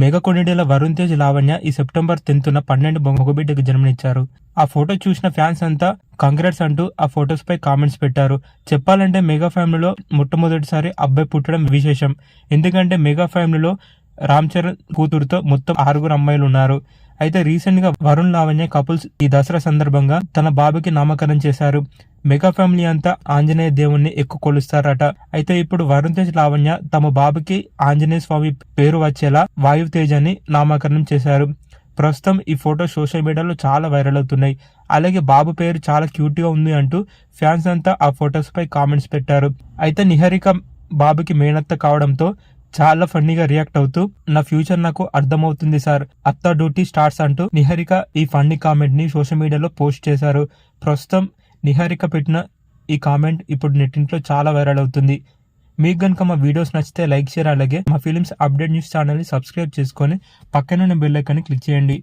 Mega Konidela Varun Tej Lavanya ఈ September టెన్త్న పన్నెండు మగబిడ్డకు జన్మనిచ్చారు. ఆ ఫోటో చూసిన ఫ్యాన్స్ అంతా కంగ్రాట్స్ అంటూ ఆ ఫొటోస్ పై కామెంట్స్ పెట్టారు. చెప్పాలంటే మెగా ఫ్యామిలీలో మొట్టమొదటిసారి అబ్బాయి పుట్టడం విశేషం. ఎందుకంటే మెగా ఫ్యామిలీలో రామ్ చరణ్ కూతురుతో మొత్తం ఆరుగురు అమ్మాయిలు ఉన్నారు అయితే రీసెంట్గా వరుణ్ లావణ్య కపుల్స్ ఈ దసరా సందర్భంగా తన బాబుకి నామకరణం చేశారు. మెగా ఫ్యామిలీ అంతా ఆంజనేయ దేవుణ్ణి ఎక్కువ కొలుస్తారట. అయితే ఇప్పుడు వరుణ్ తేజ్ లావణ్య తమ బాబుకి ఆంజనేయ స్వామి పేరు వచ్చేలా వాయు తేజ్ అని నామకరణం చేశారు. ప్రస్తుతం ఈ ఫోటో సోషల్ మీడియాలో చాలా వైరల్ అవుతున్నాయి. అలాగే బాబు పేరు చాలా క్యూట్గా ఉంది అంటూ ఫ్యాన్స్ అంతా ఆ ఫొటోస్ పై కామెంట్స్ పెట్టారు. అయితే నిహారిక బాబుకి మేనత్త కావడంతో చాలా ఫన్నీగా రియాక్ట్ అవుతూ నా ఫ్యూచర్ నాకు అర్థమవుతుంది సార్. అత్త డ్యూటీ స్టార్ట్స్ అంటూ నిహారిక ఈ ఫన్నీ కామెంట్ని సోషల్ మీడియాలో పోస్ట్ చేశారు. ప్రస్తుతం నిహారిక పెట్టిన ఈ కామెంట్ ఇప్పుడు నెట్టింట్లో చాలా వైరల్ అవుతుంది. మీకు కనుక మా వీడియోస్ నచ్చితే లైక్ షేర్ అలాగే మా ఫిలిమ్స్ అప్డేట్ న్యూస్ ఛానల్ని సబ్స్క్రైబ్ చేసుకొని పక్కనున్న బెల్ ఐకాన్ని క్లిక్ చేయండి.